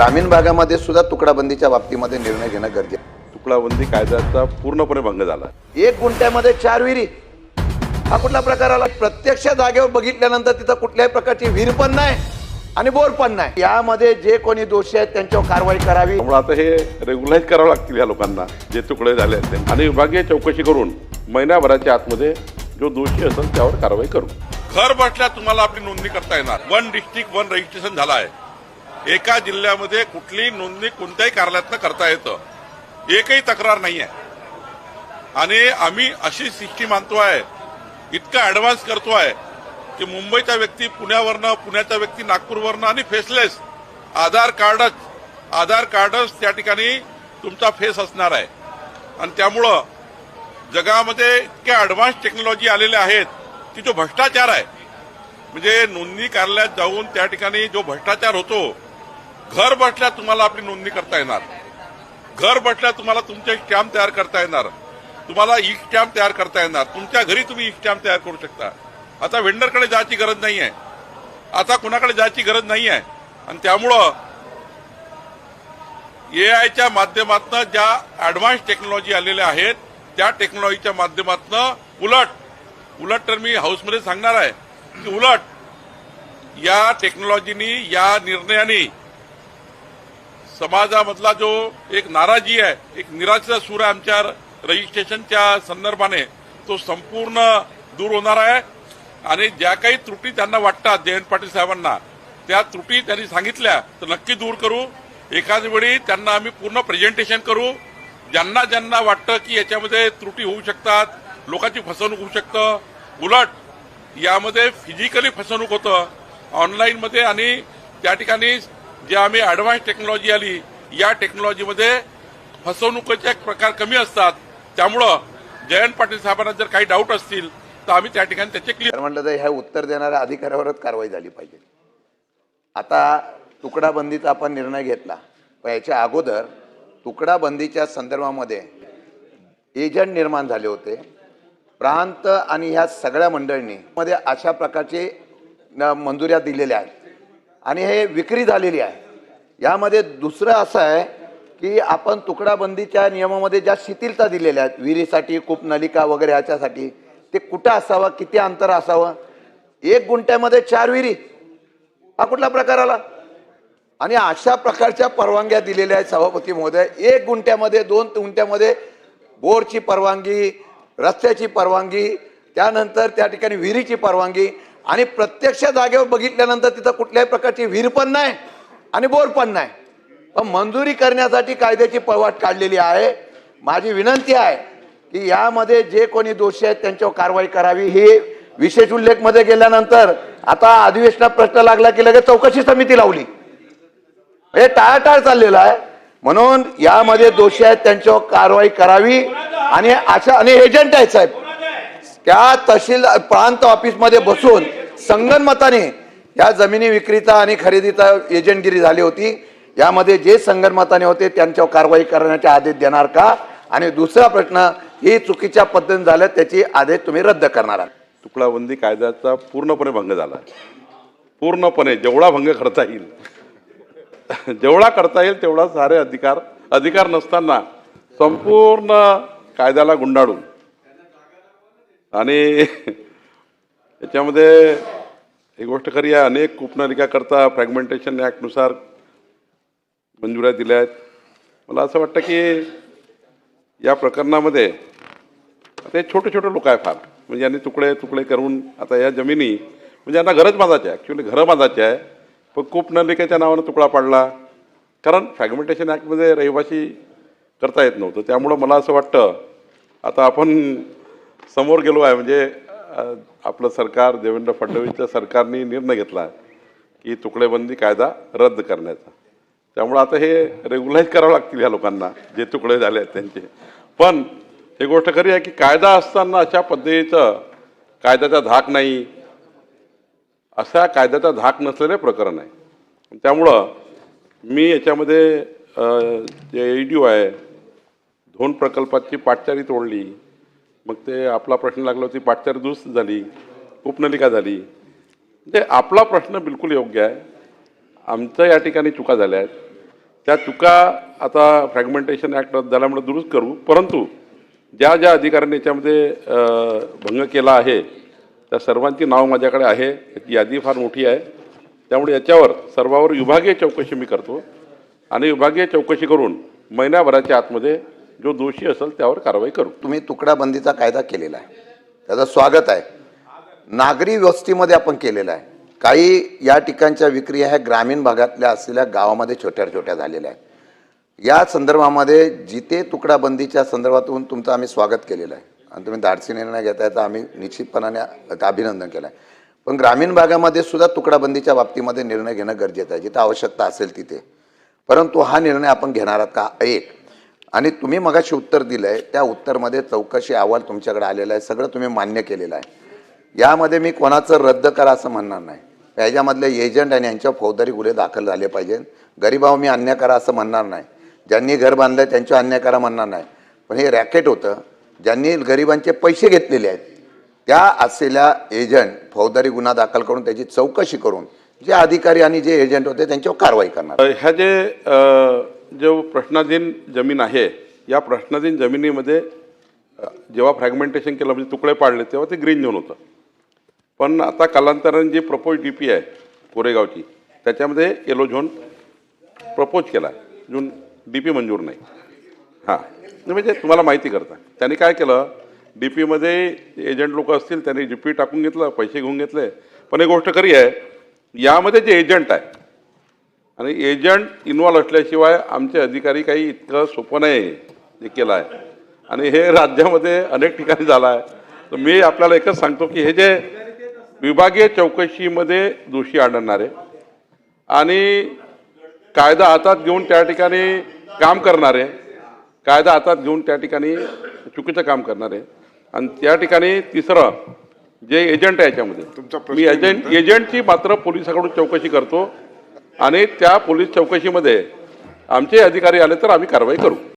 ग्रामीण भागामध्ये सुद्धा तुकडाबंदीच्या बाबतीमध्ये निर्णय घेणं गरजेचं. तुकडाबंदी कायद्याचा पूर्णपणे भंग झाला. एक गुंठ्यामध्ये चार विहिरी. हा कुठला प्रकार आला? प्रत्यक्ष जागेवर बघितल्यानंतर तिथं कुठल्याही प्रकारची विहीर पण नाही आणि बोर पण नाही. यामध्ये जे कोणी दोषी आहेत त्यांच्यावर कारवाई करावी. त्यामुळे आता हे रेग्युलाइज करावं लागतील या लोकांना जे तुकडे झाले आहेत ते. आणि विभागीय चौकशी करून महिन्याभराच्या आतमध्ये जो दोषी असेल त्यावर कारवाई करू. घर बसल्या तुम्हाला आपली नोंदणी करता येणार. वन डिस्ट्रिक्ट वन रजिस्ट्रेशन झालं आहे एका जिल्ह्यामध्ये कुठलीही नोंदणी कोणत्याही कार्यालयातनं करता येतं एकही तक्रार नाही आहे आणि आम्ही अशी सिस्टीम आणतोय इतका ऍडव्हान्स आहे की मुंबईचा व्यक्ती पुण्यावरनं पुण्याचा व्यक्ती नागपूरवरनं आणि फेसलेस आधार कार्डच आधार कार्डच त्या ठिकाणी तुमचा फेस असणार आहे. आणि त्यामुळं जगामध्ये इतक्या ऍडव्हान्स टेक्नॉलॉजी आलेल्या आहेत की जो भ्रष्टाचार आहे म्हणजे नोंदणी कार्यालयात जाऊन त्या ठिकाणी जो भ्रष्टाचार होतो घर बसल्या तुम्हाला आपली नोंदणी करता येणार. घर बसल्या तुम्हाला तुमचे स्टॅम्प तयार करता येणार. तुम्हाला ई स्टॅम्प तयार करता येणार. तुमच्या घरी तुम्ही ई स्टॅम्प तयार करू शकता. आता वेंडरकडे जायची गरज नाही आहे आता कुणाकडे जायची गरज नाही आहे आणि त्यामुळं एआयच्या माध्यमातून ज्या ऍडव्हान्स टेक्नॉलॉजी आलेल्या आहेत त्या टेक्नॉलॉजीच्या माध्यमातून उलट उलट तर मी हाऊसमध्ये सांगणार आहे की उलट या टेक्नॉलॉजीनी या निर्णयाने समाजामधला जो एक नाराजी आहे एक निराशा सूर आहे आमच्या रजिस्ट्रेशनच्या संदर्भाने तो संपूर्ण दूर होणार आहे. आणि ज्या काही त्रुटी त्यांना वाटतात जयंत पाटील साहेबांना त्या त्रुटी त्यांनी सांगितल्या तर नक्की दूर करू. एकाच वेळी त्यांना आम्ही पूर्ण प्रेझेंटेशन करू. ज्यांना ज्यांना वाटतं की याच्यामध्ये त्रुटी होऊ शकतात लोकांची फसवणूक होऊ शकतं उलट यामध्ये फिजिकली फसवणूक होतं ऑनलाईनमध्ये आणि त्या ठिकाणी जे आम्ही ॲडव्हान्स टेक्नॉलॉजी आली या टेक्नॉलॉजीमध्ये फसवणुकीचे प्रकार कमी असतात. त्यामुळं जयंत पाटील साहेबांना जर काही डाऊट असतील तर आम्ही त्या ठिकाणी त्याचे क्लिअर म्हणलं म्हटलं तर ह्या उत्तर देणाऱ्या अधिकाऱ्यावरच कारवाई झाली पाहिजे. आता तुकडाबंदीचा आपण निर्णय घेतला पण याच्या अगोदर तुकडाबंदीच्या संदर्भामध्ये एजंट निर्माण झाले होते. प्रांत आणि ह्या सगळ्या मंडळींनी मध्ये अशा प्रकारचे मंजुऱ्या दिलेल्या आहेत. आणि हे विक्री झालेली आहे. यामध्ये दुसरं असं आहे की आपण तुकडाबंदीच्या नियमामध्ये ज्या शिथिलता दिलेल्या आहेत विहिरीसाठी कूपनलिका वगैरे ह्याच्यासाठी ते कुठं असावं किती अंतर असावं? एक गुंठ्यामध्ये चार विहिरी. हा कुठला प्रकार आला? आणि अशा प्रकारच्या परवानग्या दिलेल्या आहेत सभापती महोदय. एक गुंठ्यामध्ये दोन गुंठ्यामध्ये बोरची परवानगी रस्त्याची परवानगी त्यानंतर त्या ठिकाणी विहिरीची परवानगी आणि प्रत्यक्ष जागेवर बघितल्यानंतर तिथं कुठल्याही प्रकारची विहीर पण नाही आणि बोर पण नाही. पण मंजुरी करण्यासाठी कायद्याची पळवाट काढलेली आहे. माझी विनंती आहे की यामध्ये जे कोणी दोषी आहेत त्यांच्यावर कारवाई करावी. ही विशेष उल्लेखमध्ये गेल्यानंतर आता अधिवेशनात प्रश्न लागला की लगेच चौकशी समिती लावली. हे टाळाटाळ चाललेलं आहे. म्हणून यामध्ये दोषी आहेत त्यांच्यावर कारवाई करावी आणि अशा आणि एजंट आहेत साहेब. त्या तहसील प्रांत ऑफिसमध्ये बसून संगनमताने या जमिनी विक्रीचा आणि खरेदीचा एजंटगिरी झाली होती. यामध्ये जे संगनमताने होते त्यांच्यावर कारवाई करण्याचे आदेश देणार का? आणि दुसरा प्रश्न ही चुकीच्या पद्धतीने झालं त्याची आदेश तुम्ही रद्द करणार आहात. तुकडाबंदी कायद्याचा पूर्णपणे भंग झाला. पूर्णपणे जेवढा भंग करता येईल जेवढा करता येईल तेवढा सारे अधिकार अधिकार नसताना संपूर्ण कायद्याला गुंडाळून आणि याच्यामध्ये एक गोष्ट खरी आहे अनेक कूपनलिकाकरता फ्रॅगमेंटेशन ॲक्टनुसार मंजुऱ्या दिल्या आहेत. मला असं वाटतं की या प्रकरणामध्ये आता हे छोटे छोटे लोक आहे फार. म्हणजे यांनी तुकडे तुकडे करून आता या जमिनी म्हणजे यांना घरच बांधायचे आहे. ॲक्च्युली घरं बांधायचे आहे. पण कूपनलिकेच्या नावानं तुकडा पाडला. कारण फ्रॅगमेंटेशन ॲक्टमध्ये रहिवासी करता येत नव्हतं. त्यामुळं मला असं वाटतं आता आपण समोर गेलो आहे. म्हणजे आपलं सरकार देवेंद्र फडणवीसच्या सरकारने निर्णय घेतला की तुकडेबंदी कायदा रद्द करण्याचा. त्यामुळं आता हे रेग्युलाईज करावं लागतील ह्या लोकांना जे तुकडे झाले आहेत त्यांचे. पण हे गोष्ट खरी आहे की कायदा असताना अशा पद्धतीचं कायद्याचा धाक नाही. अशा कायद्याचा धाक नसलेले प्रकरण आहे. त्यामुळं मी याच्यामध्ये जे ई डी ओ आहे दोन प्रकल्पाची पाटचारी तोडली. मग ते आपला प्रश्न लागला होती पाटचारी दुरुस्त झाली उपनलिका झाली. म्हणजे आपला प्रश्न बिलकुल योग्य आहे. आमच्या या ठिकाणी चुका झाल्या आहेत. त्या चुका आता फ्रॅगमेंटेशन ॲक्ट रद्द झाल्यामुळे दुरुस्त करू परंतु ज्या ज्या अधिकाऱ्यांनी याच्यामध्ये भंग केला आहे त्या सर्वांची नाव माझ्याकडे आहे. याची यादी फार मोठी आहे. त्यामुळे याच्यावर सर्वावर विभागीय चौकशी मी करतो. आणि विभागीय चौकशी करून महिन्याभराच्या आतमध्ये जो दोषी असेल त्यावर कारवाई करू. तुम्ही तुकडा बंदीचा कायदा केलेला आहे. त्याचं स्वागत आहे. नागरी व्यवस्थेमध्ये आपण केलेलं आहे. काही या ठिकाणच्या विक्री ह्या ग्रामीण भागातल्या असलेल्या गावामध्ये छोट्या छोट्या झालेल्या आहेत. या संदर्भामध्ये जिथे तुकडाबंदीच्या संदर्भातून तुमचं आम्ही स्वागत केलेलं आहे. आणि तुम्ही धाडसी निर्णय घेताय तर आम्ही निश्चितपणाने अभिनंदन केलं आहे पण ग्रामीण भागामध्ये सुद्धा तुकडाबंदीच्या बाबतीमध्ये निर्णय घेणं गरजेचं आहे. जिथे आवश्यकता असेल तिथे. परंतु हा निर्णय आपण घेणार आहात का? एक. आणि तुम्ही मगाशी उत्तर दिलं आहे त्या उत्तरमध्ये चौकशी अहवाल तुमच्याकडे आलेला आहे सगळं तुम्ही मान्य केलेलं आहे. यामध्ये मी कोणाचं रद्द करा असं म्हणणार नाही. याच्यामधले एजंट आणि यांच्या फौजदारी गुन्हे दाखल झाले पाहिजे. गरीबाव मी अन्याय करा असं म्हणणार नाही. ज्यांनी घर बांधलं त्यांच्या अन्याय करा म्हणणार नाही. पण हे रॅकेट होतं ज्यांनी गरिबांचे पैसे घेतलेले आहेत त्या असलेल्या एजंट फौजदारी गुन्हा दाखल करून त्याची चौकशी करून जे अधिकारी आणि जे एजंट होते त्यांच्यावर कारवाई करणार. ह्या जे जो प्रश्नाधीन जमीन आहे या प्रश्नाधीन जमिनीमध्ये जेव्हा फ्रॅगमेंटेशन केलं म्हणजे तुकडे पाडले तेव्हा ते ग्रीन झोन होतं. पण आता कालांतराने जी प्रपोज डी पी आहे कोरेगावची त्याच्यामध्ये येलो झोन प्रपोज केला आहे अजून डी पी मंजूर नाही. हां. म्हणजे तुम्हाला माहिती करता. त्यांनी काय केलं डी पीमध्ये एजंट लोक असतील त्यांनी डी पी टाकून घेतलं पैसे घेऊन घेतले. पण एक गोष्ट खरी आहे यामध्ये जे एजंट आहे आणि एजंट इन्व्हॉल्व असल्याशिवाय आमचे अधिकारी काही इतकं सोपं नाही जे केलं आहे आणि हे राज्यामध्ये अनेक ठिकाणी झालं आहे तर मी आपल्याला एकच सांगतो की हे जे विभागीय चौकशीमध्ये दोषी आढळणारे आणि कायदा हातात घेऊन त्या ठिकाणी काम करणारे कायदा हातात घेऊन त्या ठिकाणी चुकीचं काम करणारे आणि त्या ठिकाणी तिसरं जे एजंट आहे याच्यामध्ये. मी एजंट एजंटची मात्र पोलिसाकडून चौकशी करतो. आणि त्या पोलीस चौकशीमध्ये आमचे अधिकारी आले तर आम्ही कारवाई करू.